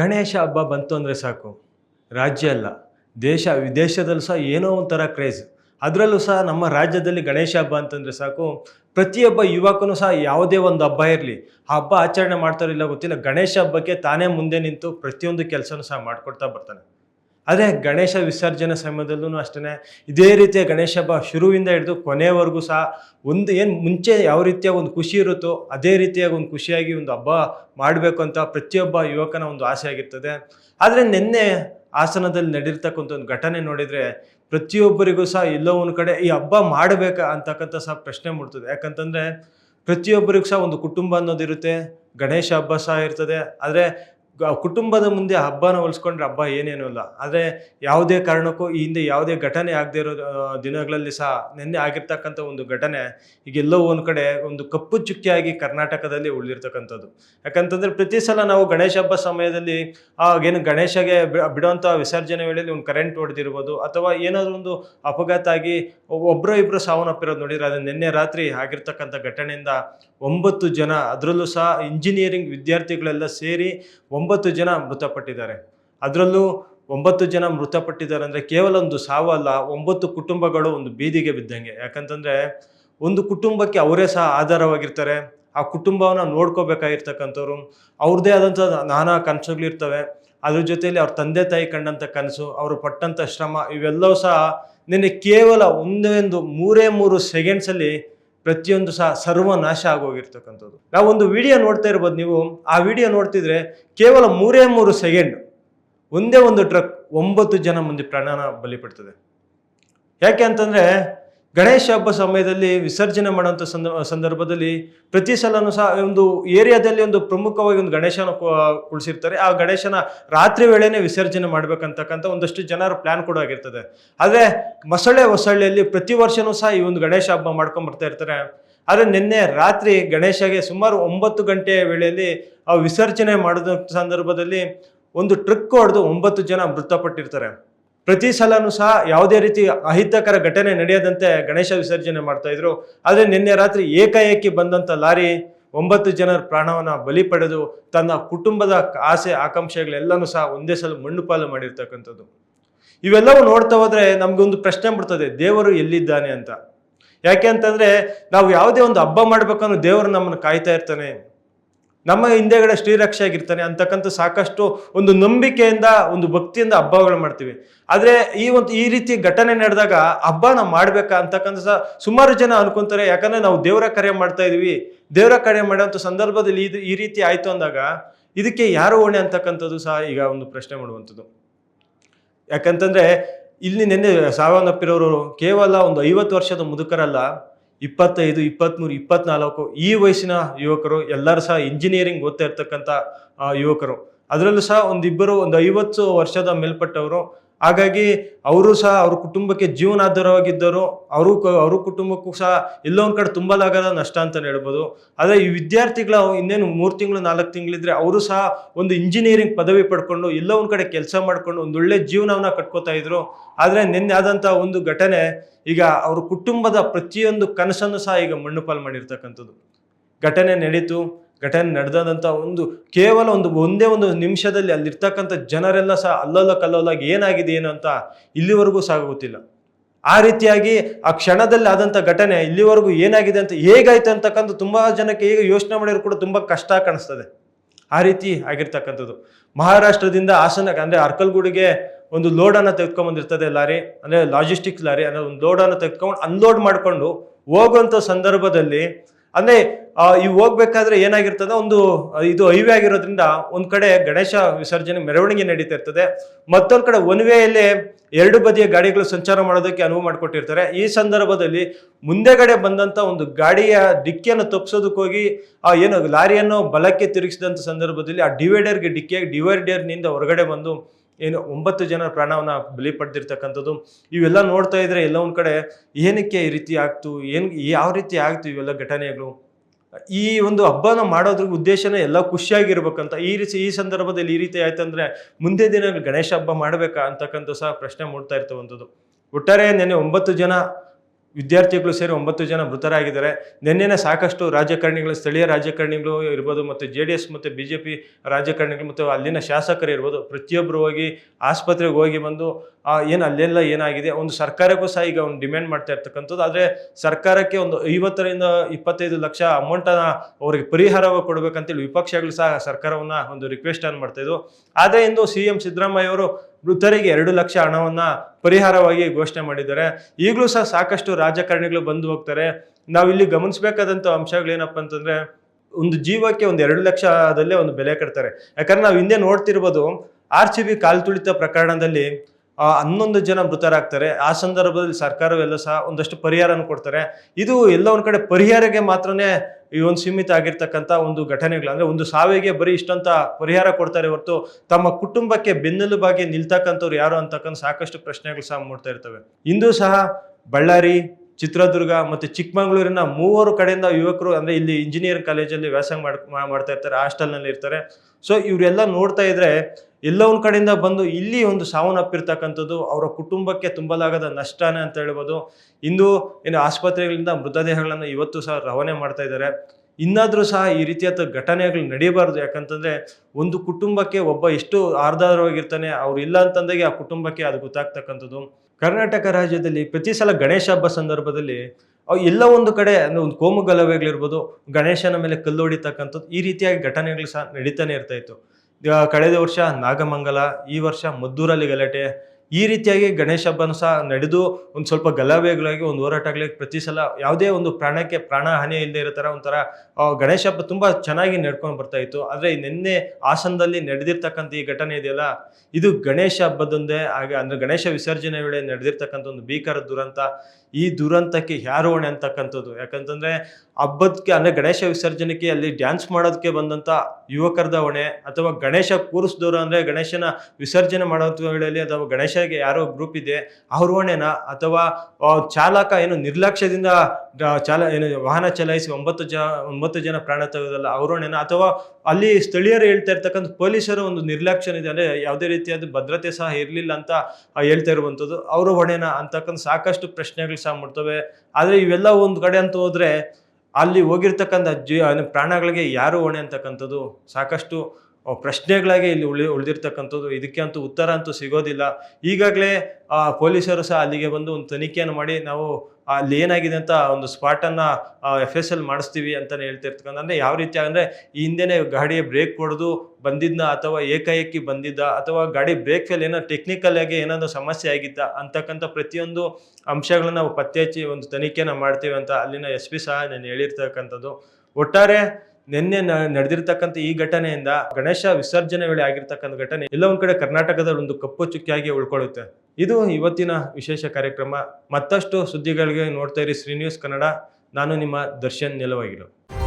ಗಣೇಶ ಹಬ್ಬ ಬಂತು ಅಂದರೆ ಸಾಕು. ರಾಜ್ಯ ಅಲ್ಲ, ದೇಶ, ವಿದೇಶದಲ್ಲೂ ಸಹ ಏನೋ ಒಂಥರ ಕ್ರೇಜ್. ಅದರಲ್ಲೂ ಸಹ ನಮ್ಮ ರಾಜ್ಯದಲ್ಲಿ ಗಣೇಶ ಹಬ್ಬ ಅಂತಂದರೆ ಸಾಕು. ಪ್ರತಿಯೊಬ್ಬ ಯುವಕನು ಸಹ ಯಾವುದೇ ಒಂದು ಹಬ್ಬ ಇರಲಿ, ಆ ಹಬ್ಬ ಆಚರಣೆ ಮಾಡ್ತಾರೋ ಇಲ್ಲ ಗೊತ್ತಿಲ್ಲ, ಗಣೇಶ ಹಬ್ಬಕ್ಕೆ ತಾನೇ ಮುಂದೆ ನಿಂತು ಪ್ರತಿಯೊಂದು ಕೆಲಸನೂ ಸಹ ಮಾಡಿಕೊಡ್ತಾ ಬರ್ತಾನೆ. ಅದೇ ಗಣೇಶ ವಿಸರ್ಜನೆ ಸಮಯದಲ್ಲೂ ಅಷ್ಟೇ ಇದೇ ರೀತಿಯ ಗಣೇಶ ಹಬ್ಬ ಶುರುವಿಂದ ಹಿಡಿದು ಕೊನೆವರೆಗೂ ಸಹ ಒಂದು ಏನು ಮುಂಚೆ ಯಾವ ರೀತಿಯ ಒಂದು ಖುಷಿ ಇರುತ್ತೋ ಅದೇ ರೀತಿಯಾಗಿ ಒಂದು ಖುಷಿಯಾಗಿ ಒಂದು ಹಬ್ಬ ಮಾಡಬೇಕು ಅಂತ ಪ್ರತಿಯೊಬ್ಬ ಯುವಕನ ಒಂದು ಆಸೆ ಆಗಿರ್ತದೆ. ಆದರೆ ನಿನ್ನೆ ಹಾಸನದಲ್ಲಿ ನಡೆದಿರ್ತಕ್ಕಂಥ ಒಂದು ಘಟನೆ ನೋಡಿದರೆ ಪ್ರತಿಯೊಬ್ಬರಿಗೂ ಸಹ ಎಲ್ಲೋ ಒಂದು ಕಡೆ ಈ ಹಬ್ಬ ಮಾಡಬೇಕಾ ಅಂತಕ್ಕಂಥ ಸಹ ಪ್ರಶ್ನೆ ಮೂಡ್ತದೆ. ಯಾಕಂತಂದರೆ ಪ್ರತಿಯೊಬ್ಬರಿಗೂ ಸಹ ಒಂದು ಕುಟುಂಬ ಅನ್ನೋದಿರುತ್ತೆ ಗಣೇಶ ಹಬ್ಬ ಸಹ ಇರ್ತದೆ. ಆದರೆ ಕುಟುಂಬದ ಮುಂದೆ ಹಬ್ಬನ ಹೋಲಿಸ್ಕೊಂಡ್ರೆ ಹಬ್ಬ ಏನೇನೂ ಇಲ್ಲ. ಆದರೆ ಯಾವುದೇ ಕಾರಣಕ್ಕೂ ಈ ಹಿಂದೆ ಯಾವುದೇ ಘಟನೆ ಆಗದೇ ಇರೋ ದಿನಗಳಲ್ಲಿ ಸಹ ನಿನ್ನೆ ಆಗಿರ್ತಕ್ಕಂಥ ಒಂದು ಘಟನೆ ಈಗ ಎಲ್ಲೋ ಒಂದು ಕಡೆ ಒಂದು ಕಪ್ಪು ಚುಕ್ಕಿಯಾಗಿ ಕರ್ನಾಟಕದಲ್ಲಿ ಉಳಿದಿರ್ತಕ್ಕಂಥದ್ದು. ಯಾಕಂತಂದ್ರೆ ಪ್ರತಿ ಸಲ ನಾವು ಗಣೇಶ ಹಬ್ಬ ಸಮಯದಲ್ಲಿ ಏನು ಗಣೇಶಗೆ ಬಿಡುವಂಥ ವಿಸರ್ಜನೆ ವೇಳೆಯಲ್ಲಿ ಒಂದು ಕರೆಂಟ್ ಹೊಡೆದಿರ್ಬೋದು, ಅಥವಾ ಏನಾದರೂ ಒಂದು ಅಪಘಾತ ಆಗಿ ಒಬ್ಬರು ಇಬ್ಬರು ಸಾವನ್ನಪ್ಪಿರೋದು ನೋಡಿದ್ರೆ ಅದು ನಿನ್ನೆ ರಾತ್ರಿ ಆಗಿರ್ತಕ್ಕಂಥ ಘಟನೆಯಿಂದ ಒಂಬತ್ತು ಜನ, ಅದರಲ್ಲೂ ಸಹ ಇಂಜಿನಿಯರಿಂಗ್ ವಿದ್ಯಾರ್ಥಿಗಳೆಲ್ಲ ಸೇರಿ ಒಂಬತ್ತು ಜನ ಮೃತಪಟ್ಟಿದ್ದಾರೆ. ಅದರಲ್ಲೂ ಒಂಬತ್ತು ಜನ ಮೃತಪಟ್ಟಿದ್ದಾರೆ ಅಂದರೆ ಕೇವಲ ಒಂದು ಸಾವಲ್ಲ ಒಂಬತ್ತು ಕುಟುಂಬಗಳು ಒಂದು ಬೀದಿಗೆ ಬಿದ್ದಂಗೆ. ಯಾಕಂತಂದರೆ ಒಂದು ಕುಟುಂಬಕ್ಕೆ ಅವರೇ ಸಹ ಆಧಾರವಾಗಿರ್ತಾರೆ. ಆ ಕುಟುಂಬವನ್ನು ನೋಡ್ಕೋಬೇಕಾಗಿರ್ತಕ್ಕಂಥವ್ರು, ಅವ್ರದ್ದೇ ಆದಂಥ ನಾನಾ ಕನಸುಗಳಿರ್ತವೆ ಅದ್ರ ಜೊತೆಯಲ್ಲಿ ಅವ್ರ ತಂದೆ ತಾಯಿ ಕಂಡಂಥ ಕನಸು, ಅವರು ಪಟ್ಟಂಥ ಶ್ರಮ ಇವೆಲ್ಲವೂ ಸಹ ನಿನ್ನೆ ಕೇವಲ ಒಂದೇ ಒಂದು ಮೂರೇ ಮೂರು ಸೆಕೆಂಡ್ಸಲ್ಲಿ ಪ್ರತಿಯೊಂದು ಸಹ ಸರ್ವನಾಶ ಆಗೋಗಿರ್ತಕ್ಕಂಥದ್ದು. ನಾವು ಒಂದು ವಿಡಿಯೋ ನೋಡ್ತಾ ಇರ್ಬೋದು ನೀವು, ಆ ವಿಡಿಯೋ ನೋಡ್ತಿದ್ರೆ ಕೇವಲ ಮೂರೇ ಮೂರು ಸೆಕೆಂಡ್, ಒಂದೇ ಒಂದು ಟ್ರಕ್ ಒಂಬತ್ತು ಜನ ಮಂದಿ ಪ್ರಾಣನ ಬಲಿಪಡ್ತದೆ ಯಾಕೆ ಅಂತಂದ್ರೆ ಗಣೇಶ ಹಬ್ಬ ಸಮಯದಲ್ಲಿ ವಿಸರ್ಜನೆ ಮಾಡುವಂಥ ಸಂದ, ಸಂದರ್ಭದಲ್ಲಿ ಪ್ರತಿ ಸಲನೂ ಸಹ ಒಂದು ಏರಿಯಾದಲ್ಲಿ ಒಂದು ಪ್ರಮುಖವಾಗಿ ಒಂದು ಗಣೇಶನ ಕುಳ್ಸಿರ್ತಾರೆ. ಆ ಗಣೇಶನ ರಾತ್ರಿ ವೇಳೆನೇ ವಿಸರ್ಜನೆ ಮಾಡ್ಬೇಕಂತಕ್ಕಂಥ ಒಂದಷ್ಟು ಜನರ ಪ್ಲಾನ್ ಕೂಡ ಆಗಿರ್ತದೆ. ಆದರೆ ಮೊಸಳೆ ಹೊಸಳ್ಳಿಯಲ್ಲಿ ಪ್ರತಿ ವರ್ಷನೂ ಸಹ ಈ ಒಂದು ಗಣೇಶ ಹಬ್ಬ ಮಾಡ್ಕೊಂಡ್ ಬರ್ತಾ ಇರ್ತಾರೆ. ಆದರೆ ನಿನ್ನೆ ರಾತ್ರಿ ಗಣೇಶಗೆ ಸುಮಾರು ಒಂಬತ್ತು ಗಂಟೆಯ ವೇಳೆಯಲ್ಲಿ ಆ ವಿಸರ್ಜನೆ ಮಾಡಿದ ಸಂದರ್ಭದಲ್ಲಿ ಒಂದು ಟ್ರಿಕ್ ಹೊಡೆದು ಒಂಬತ್ತು ಜನ ಮೃತಪಟ್ಟಿರ್ತಾರೆ. ಪ್ರತಿ ಸಲನೂ ಸಹ ಯಾವುದೇ ರೀತಿ ಅಹಿತಕರ ಘಟನೆ ನಡೆಯದಂತೆ ಗಣೇಶ ವಿಸರ್ಜನೆ ಮಾಡ್ತಾ ಇದ್ರು. ಆದರೆ ನಿನ್ನೆ ರಾತ್ರಿ ಏಕಾಏಕಿ ಬಂದಂತ ಲಾರಿ ಒಂಬತ್ತು ಜನರ ಪ್ರಾಣವನ್ನ ಬಲಿ ಪಡೆದು ತನ್ನ ಕುಟುಂಬದ ಆಸೆ ಆಕಾಂಕ್ಷೆಗಳೆಲ್ಲನೂ ಸಹ ಒಂದೇ ಸಲ ಮಣ್ಣು ಪಾಲು ಮಾಡಿರ್ತಕ್ಕಂಥದ್ದು. ಇವೆಲ್ಲವೂ ನೋಡ್ತಾ ಹೋದ್ರೆ ನಮ್ಗೆ ಒಂದು ಪ್ರಶ್ನೆ ಬಿಡ್ತದೆ ದೇವರು ಎಲ್ಲಿದ್ದಾನೆ ಅಂತ. ಯಾಕೆ ಅಂತಂದ್ರೆ ನಾವು ಯಾವುದೇ ಒಂದು ಹಬ್ಬ ಮಾಡ್ಬೇಕನ್ನೋ ದೇವರು ನಮ್ಮನ್ನು ಕಾಯ್ತಾ ಇರ್ತಾನೆ. ನಮ್ಮ ಹಿಂದೆಗಡೆ ಶ್ರೀರಕ್ಷೆ ಆಗಿರ್ತಾನೆ ಅಂತಕ್ಕಂಥ ಸಾಕಷ್ಟು ಒಂದು ನಂಬಿಕೆಯಿಂದ, ಒಂದು ಭಕ್ತಿಯಿಂದ ಹಬ್ಬಗಳು ಮಾಡ್ತೀವಿ. ಆದರೆ ಈ ಒಂದು, ಈ ರೀತಿ ಘಟನೆ ನಡೆದಾಗ ಹಬ್ಬ ನಾವು ಮಾಡಬೇಕಾ ಅಂತಕ್ಕಂಥ ಸಹ ಸುಮಾರು ಜನ ಅನ್ಕೊಂತಾರೆ. ಯಾಕಂದ್ರೆ ನಾವು ದೇವರ ಕಾರ್ಯ ಮಾಡ್ತಾ ಇದೀವಿ ದೇವರ ಕಾರ್ಯ ಮಾಡುವಂಥ ಸಂದರ್ಭದಲ್ಲಿ ಇದು ಈ ರೀತಿ ಆಯಿತು ಅಂದಾಗ ಇದಕ್ಕೆ ಯಾರು ಹೊಣೆ ಅಂತಕ್ಕಂಥದ್ದು ಸಹ ಈಗ ಒಂದು ಪ್ರಶ್ನೆ ಮಾಡುವಂಥದ್ದು. ಯಾಕಂತಂದ್ರೆ ಇಲ್ಲಿ ನಿನ್ನೆ ಸಾವನ್ನಪ್ಪಿರೋರು ಕೇವಲ ಒಂದು ಐವತ್ತು ವರ್ಷದ ಮುದುಕರಲ್ಲ. ಇಪ್ಪತ್ತೈದು ಇಪ್ಪತ್ತ್ಮೂರು ಇಪ್ಪತ್ನಾಲ್ಕು ಈ ವಯಸ್ಸಿನ ಯುವಕರು, ಎಲ್ಲರೂ ಸಹ ಇಂಜಿನಿಯರಿಂಗ್ ಓದ್ತಾ ಇರ್ತಕ್ಕಂಥ ಯುವಕರು. ಅದರಲ್ಲೂ ಸಹ ಒಂದಿಬ್ಬರು, ಒಂದು ಐವತ್ತು ವರ್ಷದ ಮೇಲ್ಪಟ್ಟವರು ಹಾಗಾಗಿ ಅವರು ಸಹ ಅವ್ರ ಕುಟುಂಬಕ್ಕೆ ಜೀವನಾಧಾರವಾಗಿದ್ದರು ಅವರು ಅವ್ರ ಕುಟುಂಬಕ್ಕೂ ಸಹ ಎಲ್ಲೋ ಒಂದು ಕಡೆ ತುಂಬಲಾಗದ ನಷ್ಟ ಅಂತ ಹೇಳ್ಬೋದು. ಆದರೆ ಈ ವಿದ್ಯಾರ್ಥಿಗಳು ಇನ್ನೇನು ಮೂರು ತಿಂಗಳು, ನಾಲ್ಕು ತಿಂಗಳಿದ್ರೆ ಅವರು ಸಹ ಒಂದು ಇಂಜಿನಿಯರಿಂಗ್ ಪದವಿ ಪಡ್ಕೊಂಡು ಎಲ್ಲೋ ಒಂದು ಕಡೆ ಕೆಲಸ ಮಾಡಿಕೊಂಡು ಒಳ್ಳೆ ಜೀವನವನ್ನ ಕಟ್ಕೋತಾ ಇದ್ರು. ಆದರೆ ನಿನ್ನೆ ಆದಂಥ ಒಂದು ಘಟನೆ ಈಗ ಅವ್ರ ಕುಟುಂಬದ ಪ್ರತಿಯೊಂದು ಕನಸನ್ನು ಸಹ ಈಗ ಮಣ್ಣುಪಾಲು ಮಾಡಿರ್ತಕ್ಕಂಥದ್ದು. ಘಟನೆ ನಡೀತು. ಘಟನೆ ನಡೆದಂಥ ಒಂದು ಕೇವಲ ಒಂದು ಒಂದೇ ಒಂದು ನಿಮಿಷದಲ್ಲಿ ಅಲ್ಲಿರ್ತಕ್ಕಂಥ ಜನರೆಲ್ಲ ಸಹ ಅಲ್ಲಲ್ಲ ಕಲ್ಲೋಲಾಗಿ ಏನಾಗಿದೆ ಏನು ಅಂತ ಇಲ್ಲಿವರೆಗೂ ಸಹ ಗೊತ್ತಿಲ್ಲ. ಆ ರೀತಿಯಾಗಿ ಆ ಕ್ಷಣದಲ್ಲಿ ಆದಂಥ ಘಟನೆ ಇಲ್ಲಿವರೆಗೂ ಏನಾಗಿದೆ ಅಂತ ಹೇಗಾಯ್ತು ಅಂತಕ್ಕಂಥ ತುಂಬ ಜನಕ್ಕೆ ಈಗ ಯೋಚನೆ ಮಾಡಿದ್ರು ಕೂಡ ತುಂಬ ಕಷ್ಟ ಕಾಣಿಸ್ತದೆ. ಆ ರೀತಿ ಆಗಿರ್ತಕ್ಕಂಥದ್ದು. ಮಹಾರಾಷ್ಟ್ರದಿಂದ ಹಾಸನ ಅಂದರೆ ಅರ್ಕಲ್ಗೂಡಿಗೆ ಒಂದು ಲೋಡನ್ನು ತೆಗೆದುಕೊಂಡ್ಬಂದಿರ್ತದೆ ಲಾರಿ, ಅಂದರೆ ಲಾಜಿಸ್ಟಿಕ್ಸ್ ಲಾರಿ, ಅಂದರೆ ಒಂದು ಲೋಡನ್ನು ತೆಗೆದುಕೊಂಡು ಅನ್ಲೋಡ್ ಮಾಡಿಕೊಂಡು ಹೋಗುವಂಥ ಸಂದರ್ಭದಲ್ಲಿ ಅಂದ್ರೆ ಈ ಹೋಗ್ಬೇಕಾದ್ರೆ ಏನಾಗಿರ್ತದೆ, ಒಂದು ಇದು ಹೈವೇ ಆಗಿರೋದ್ರಿಂದ ಒಂದ್ ಕಡೆ ಗಣೇಶ ವಿಸರ್ಜನೆ ಮೆರವಣಿಗೆ ನಡೀತಾ ಇರ್ತದೆ. ಮತ್ತೊಂದ್ ಕಡೆ ಒನ್ ವೇಯಲ್ಲಿ ಎರಡು ಬದಿಯ ಗಾಡಿಗಳು ಸಂಚಾರ ಮಾಡೋದಕ್ಕೆ ಅನುವು ಮಾಡಿಕೊಟ್ಟಿರ್ತಾರೆ. ಈ ಸಂದರ್ಭದಲ್ಲಿ ಮುಂದೆಗಡೆ ಬಂದಂತ ಒಂದು ಗಾಡಿಯ ಡಿಕ್ಕಿಯನ್ನು ತಪ್ಪಿಸೋದಕ್ಕೆ ಹೋಗಿ, ಆ, ಏನು ಲಾರಿಯನ್ನು ಬಲಕ್ಕೆ ತಿರುಗಿಸಿದಂಥ ಸಂದರ್ಭದಲ್ಲಿ ಆ ಡಿವೈಡರ್ಗೆ ಡಿಕ್ಕಿಯಾಗಿ ಡಿವೈಡರ್ನಿಂದ ಹೊರಗಡೆ ಬಂದು ಏನು ಒಂಬತ್ತು ಜನ ಪ್ರಾಣವನ್ನ ಬಲಿ ಪಡೆದಿರ್ತಕ್ಕಂಥದ್ದು, ಇವೆಲ್ಲ ನೋಡ್ತಾ ಇದ್ರೆ ಎಲ್ಲ ಒಂದು ಕಡೆ ಏನಕ್ಕೆ ಈ ರೀತಿ ಆಗ್ತು, ಏನು, ಯಾವ ರೀತಿ ಆಗ್ತು ಇವೆಲ್ಲ ಘಟನೆಗಳು? ಈ ಒಂದು ಹಬ್ಬನ ಮಾಡೋದ್ರ ಉದ್ದೇಶನೇ ಎಲ್ಲ ಖುಷಿಯಾಗಿರ್ಬೇಕಂತ ಈ ರೀತಿ, ಈ ಸಂದರ್ಭದಲ್ಲಿ ಈ ರೀತಿ ಆಯ್ತಂದ್ರೆ ಮುಂದೆ ದಿನ ಗಣೇಶ ಹಬ್ಬ ಮಾಡಬೇಕಾ ಅಂತಕ್ಕಂಥ ಸಹ ಪ್ರಶ್ನೆ ಮೂಡ್ತಾ ಇರ್ತವಂಥದ್ದು. ಒಟ್ಟಾರೆ ನೆನೆ ಒಂಬತ್ತು ಜನ ವಿದ್ಯಾರ್ಥಿಗಳು ಸೇರಿ ಒಂಬತ್ತು ಜನ ಮೃತರಾಗಿದ್ದಾರೆ. ನಿನ್ನೆನೇ ಸಾಕಷ್ಟು ರಾಜಕಾರಣಿಗಳು, ಸ್ಥಳೀಯ ರಾಜಕಾರಣಿಗಳು ಇರ್ಬೋದು ಮತ್ತು ಜೆ ಡಿ ಎಸ್ ಮತ್ತು ಬಿ ಜೆ ಪಿ ರಾಜಕಾರಣಿಗಳು ಮತ್ತು ಅಲ್ಲಿನ ಶಾಸಕರು ಇರ್ಬೋದು ಪ್ರತಿಯೊಬ್ಬರು ಹೋಗಿ ಆಸ್ಪತ್ರೆಗೆ ಹೋಗಿ ಬಂದು ಏನು ಅಲ್ಲೆಲ್ಲ ಏನಾಗಿದೆ? ಒಂದು ಸರ್ಕಾರಕ್ಕೂ ಸಹ ಈಗ ಒಂದು ಡಿಮ್ಯಾಂಡ್ ಮಾಡ್ತಾ ಇರ್ತಕ್ಕಂಥದ್ದು. ಆದರೆ ಸರ್ಕಾರಕ್ಕೆ ಒಂದು ಐವತ್ತರಿಂದ ಇಪ್ಪತ್ತೈದು ಲಕ್ಷ ಅಮೌಂಟನ್ನು ಅವರಿಗೆ ಪರಿಹಾರವಾಗಿ ಕೊಡಬೇಕಂತೇಳಿ ವಿಪಕ್ಷಗಳು ಸಹ ಸರ್ಕಾರವನ್ನು ಒಂದು ರಿಕ್ವೆಸ್ಟ್ ಅನ್ನು ಮಾಡ್ತಾ ಇದ್ವು. ಆದರೆ ಇಂದು ಸಿ ಎಂ ಸಿದ್ದರಾಮಯ್ಯ ಅವರು ಮೃತರಿಗೆ ಎರಡು ಲಕ್ಷ ಹಣವನ್ನ ಪರಿಹಾರವಾಗಿ ಘೋಷಣೆ ಮಾಡಿದ್ದಾರೆ. ಈಗಲೂ ಸಹ ಸಾಕಷ್ಟು ರಾಜಕಾರಣಿಗಳು ಬಂದು ಹೋಗ್ತಾರೆ. ನಾವು ಇಲ್ಲಿ ಗಮನಿಸಬೇಕಾದಂಥ ಅಂಶಗಳೇನಪ್ಪ ಅಂತಂದ್ರೆ, ಒಂದು ಜೀವಕ್ಕೆ ಒಂದು ಎರಡು ಲಕ್ಷದಲ್ಲೇ ಒಂದು ಬೆಲೆ ಕಟ್ತಾರೆ. ಯಾಕಂದ್ರೆ ನಾವು ಹಿಂದೆ ನೋಡ್ತಿರ್ಬೋದು, ಆರ್ ಸಿ ಬಿ ಕಾಲ್ತುಳಿತ ಪ್ರಕರಣದಲ್ಲಿ ಹನ್ನೊಂದು ಜನ ಮೃತರಾಗ್ತಾರೆ. ಆ ಸಂದರ್ಭದಲ್ಲಿ ಸರ್ಕಾರವೆಲ್ಲ ಸಹ ಒಂದಷ್ಟು ಪರಿಹಾರನ ಕೊಡ್ತಾರೆ. ಇದು ಎಲ್ಲ ಒಂದು ಕಡೆ ಪರಿಹಾರಕ್ಕೆ ಮಾತ್ರನೇ ಈ ಒಂದು ಸೀಮಿತ ಆಗಿರ್ತಕ್ಕಂಥ ಒಂದು ಘಟನೆಗಳು. ಅಂದ್ರೆ ಒಂದು ಸಾವಿಗೆ ಬರೀ ಇಷ್ಟಂತ ಪರಿಹಾರ ಕೊಡ್ತಾರೆ ಹೊರತು ತಮ್ಮ ಕುಟುಂಬಕ್ಕೆ ಬೆನ್ನೆಲುಬಾಗಿ ನಿಲ್ತಕ್ಕಂಥವ್ರು ಯಾರು ಅಂತಕ್ಕಂಥ ಸಾಕಷ್ಟು ಪ್ರಶ್ನೆಗಳು ಸಹ ಮೂಡ್ತಾ ಇರ್ತವೆ. ಇಂದು ಸಹ ಬಳ್ಳಾರಿ ಚಿತ್ರದುರ್ಗ ಮತ್ತು ಚಿಕ್ಕಮಗಳೂರಿನ ಮೂವರು ಕಡೆಯಿಂದ ಯುವಕರು ಅಂದರೆ ಇಲ್ಲಿ ಇಂಜಿನಿಯರಿಂಗ್ ಕಾಲೇಜಲ್ಲಿ ವ್ಯಾಸಂಗ ಮಾಡ್ ಮಾಡ್ತಾ ಇರ್ತಾರೆ ಹಾಸ್ಟೆಲ್ನಲ್ಲಿ ಇರ್ತಾರೆ. ಸೊ ಇವರೆಲ್ಲ ನೋಡ್ತಾ ಇದ್ರೆ ಎಲ್ಲ ಒಂದ್ ಕಡೆಯಿಂದ ಬಂದು ಇಲ್ಲಿ ಒಂದು ಸಾವನ್ನಪ್ಪಿರ್ತಕ್ಕಂಥದ್ದು ಅವರ ಕುಟುಂಬಕ್ಕೆ ತುಂಬಲಾಗದ ನಷ್ಟನೇ ಅಂತ ಹೇಳ್ಬೋದು. ಇಂದು ಏನು ಆಸ್ಪತ್ರೆಗಳಿಂದ ಮೃತದೇಹಗಳನ್ನು ಇವತ್ತು ಸಹ ರವಾನೆ ಮಾಡ್ತಾ ಇದ್ದಾರೆ. ಇನ್ನಾದರೂ ಸಹ ಈ ರೀತಿಯಾದ ಘಟನೆಗಳು ನಡೀಬಾರ್ದು. ಯಾಕಂತಂದ್ರೆ ಒಂದು ಕುಟುಂಬಕ್ಕೆ ಒಬ್ಬ ಎಷ್ಟು ಆರ್ಧಾರವಾಗಿರ್ತಾನೆ ಅವ್ರು ಇಲ್ಲ ಅಂತಂದಾಗೆ ಆ ಕುಟುಂಬಕ್ಕೆ ಅದು ಗೊತ್ತಾಗ್ತಕ್ಕಂಥದ್ದು. ಕರ್ನಾಟಕ ರಾಜ್ಯದಲ್ಲಿ ಪ್ರತಿ ಸಲ ಗಣೇಶ ಹಬ್ಬ ಸಂದರ್ಭದಲ್ಲಿ ಎಲ್ಲ ಒಂದು ಕಡೆ, ಅಂದರೆ ಒಂದು ಕೋಮು ಗಲಭೆಗಳಿರ್ಬೋದು, ಗಣೇಶನ ಮೇಲೆ ಕಲ್ಲು ಹೊಡಿತಕ್ಕಂಥದ್ದು ಈ ರೀತಿಯಾಗಿ ಘಟನೆಗಳು ಸಹ ನಡೀತಾನೆ ಇರ್ತಾ ಇತ್ತು. ಕಳೆದ ವರ್ಷ ನಾಗಮಂಗಲ, ಈ ವರ್ಷ ಮದ್ದೂರಲ್ಲಿ ಗಲಾಟೆ ಈ ರೀತಿಯಾಗಿ ಗಣೇಶ ಹಬ್ಬನೂ ಸಹ ನಡೆದು ಒಂದು ಸ್ವಲ್ಪ ಗಲಭೆಗಳಾಗಿ ಒಂದು ಹೋರಾಟಗಳಿಗೆ ಪ್ರತಿ ಸಲ ಯಾವುದೇ ಒಂದು ಪ್ರಾಣಕ್ಕೆ ಪ್ರಾಣ ಹಾನಿ ಇಲ್ಲದೆ ಇರೋ ಥರ ಒಂಥರ ಗಣೇಶ ಹಬ್ಬ ತುಂಬ ಚೆನ್ನಾಗಿ ನಡ್ಕೊಂಡು ಬರ್ತಾ ಇತ್ತು. ಆದರೆ ನಿನ್ನೆ ಹಾಸನದಲ್ಲಿ ನಡೆದಿರ್ತಕ್ಕಂಥ ಈ ಘಟನೆ ಇದೆಯಲ್ಲ, ಇದು ಗಣೇಶ ಹಬ್ಬದೊಂದೇ ಹಾಗೆ ಅಂದರೆ ಗಣೇಶ ವಿಸರ್ಜನೆ ವೇಳೆ ನಡೆದಿರ್ತಕ್ಕಂಥ ಒಂದು ಭೀಕರ ದುರಂತ, ಈ ದುರಂತಕ್ಕೆ ಯಾರು ಹೊಣೆ ಅಂತಕ್ಕಂಥದ್ದು? ಯಾಕಂತಂದ್ರೆ ಹಬ್ಬದಕ್ಕೆ ಅಂದರೆ ಗಣೇಶ ವಿಸರ್ಜನೆಗೆ ಅಲ್ಲಿ ಡ್ಯಾನ್ಸ್ ಮಾಡೋದಕ್ಕೆ ಬಂದಂಥ ಯುವಕರದ ಹೊಣೆ ಅಥವಾ ಗಣೇಶ ಕೂರಿಸಿದವರು ಅಂದರೆ ಗಣೇಶನ ವಿಸರ್ಜನೆ ಮಾಡೋ ವೇಳೆಯಲ್ಲಿ ಅಥವಾ ಗಣೇಶಗೆ ಯಾರೋ ಗ್ರೂಪ್ ಇದೆ, ಅವ್ರ ಹೊಣೆನ ಅಥವಾ ಚಾಲಕ ಏನು ನಿರ್ಲಕ್ಷ್ಯದಿಂದ ಚಾಲ, ಏನು ವಾಹನ ಚಲಾಯಿಸಿ ಒಂಬತ್ತು ಜ, ಒಂಬತ್ತು ಜನ ಪ್ರಾಣ ತೆಗೆದಲ್ಲ ಅವ್ರ ಹೊಣೆನ ಅಥವಾ ಅಲ್ಲಿ ಸ್ಥಳೀಯರು ಹೇಳ್ತಾ ಇರ್ತಕ್ಕಂಥ ಪೊಲೀಸರು ಒಂದು ನಿರ್ಲಕ್ಷ್ಯ ಇದೆ ಅಂದರೆ ಯಾವುದೇ ರೀತಿಯಾದ ಭದ್ರತೆ ಸಹ ಇರಲಿಲ್ಲ ಅಂತ ಹೇಳ್ತಾ ಇರುವಂಥದ್ದು, ಅವರು ಹೊಣೆನ ಅಂತಕ್ಕಂಥ ಸಾಕಷ್ಟು ಪ್ರಶ್ನೆಗಳು ಸಹ ಮಾಡ್ತವೆ. ಆದರೆ ಇವೆಲ್ಲ ಒಂದು ಕಡೆ ಅಂತ ಹೋದ್ರೆ ಅಲ್ಲಿ ಹೋಗಿರ್ತಕ್ಕಂಥ ಜೀ ಪ್ರಾಣಗಳಿಗೆ ಯಾರು ಹೊಣೆ ಅಂತಕ್ಕಂಥದ್ದು? ಸಾಕಷ್ಟು ಪ್ರಶ್ನೆಗಳಾಗಿ ಇಲ್ಲಿ ಉಳಿ, ಉಳಿದಿರ್ತಕ್ಕಂಥದ್ದು. ಇದಕ್ಕೆ ಅಂತೂ ಉತ್ತರ ಅಂತೂ ಸಿಗೋದಿಲ್ಲ. ಈಗಾಗಲೇ ಪೊಲೀಸರು ಸಹ ಅಲ್ಲಿಗೆ ಬಂದು ಒಂದು ತನಿಖೆಯನ್ನು ಮಾಡಿ ನಾವು ಅಲ್ಲಿ ಏನಾಗಿದೆ ಅಂತ ಒಂದು ಸ್ಪಾಟನ್ನು ಎಫ್ ಎಸ್ ಎಲ್ ಮಾಡಿಸ್ತೀವಿ ಅಂತ ಹೇಳ್ತಿರ್ತಕ್ಕಂಥ ಅಂದರೆ ಯಾವ ರೀತಿ ಅಂದರೆ ಈ ಹಿಂದೆನೇ ಗಾಡಿಯ ಬ್ರೇಕ್ ಹೊಡೆದು ಬಂದಿದ್ದ ಅಥವಾ ಏಕಾಏಕಿ ಬಂದಿದ್ದ ಅಥವಾ ಗಾಡಿ ಬ್ರೇಕ್ ಫೇಲ್ ಏನೋ ಟೆಕ್ನಿಕಲ್ ಆಗಿ ಏನಾದರೂ ಸಮಸ್ಯೆ ಆಗಿದ್ದ ಅಂತಕ್ಕಂಥ ಪ್ರತಿಯೊಂದು ಅಂಶಗಳನ್ನ ನಾವು ಪತ್ತೆ ಹಚ್ಚಿ ಒಂದು ತನಿಖೆನ ಮಾಡ್ತೀವಿ ಅಂತ ಅಲ್ಲಿನ ಎಸ್ ಪಿ ಸಹ ನಾನು ಹೇಳಿರ್ತಕ್ಕಂಥದ್ದು. ಒಟ್ಟಾರೆ ನಿನ್ನೆ ನಡೆದಿರ್ತಕ್ಕಂಥ ಈ ಘಟನೆಯಿಂದ ಗಣೇಶ ವಿಸರ್ಜನೆ ವೇಳೆ ಆಗಿರ್ತಕ್ಕಂಥ ಘಟನೆ ಎಲ್ಲ ಒಂದ್ ಕಡೆ ಕರ್ನಾಟಕದಲ್ಲಿ ಒಂದು ಕಪ್ಪು ಚುಕ್ಕಿಯಾಗಿ ಉಳ್ಕೊಳ್ಳುತ್ತೆ. ಇದು ಇವತ್ತಿನ ವಿಶೇಷ ಕಾರ್ಯಕ್ರಮ. ಮತ್ತಷ್ಟು ಸುದ್ದಿಗಳಿಗೆ ನೋಡ್ತಾ ಇರಿ ಶ್ರೀ ಕನ್ನಡ. ನಾನು ನಿಮ್ಮ ದರ್ಶನ್ ನಿಲವಾಗಿಲು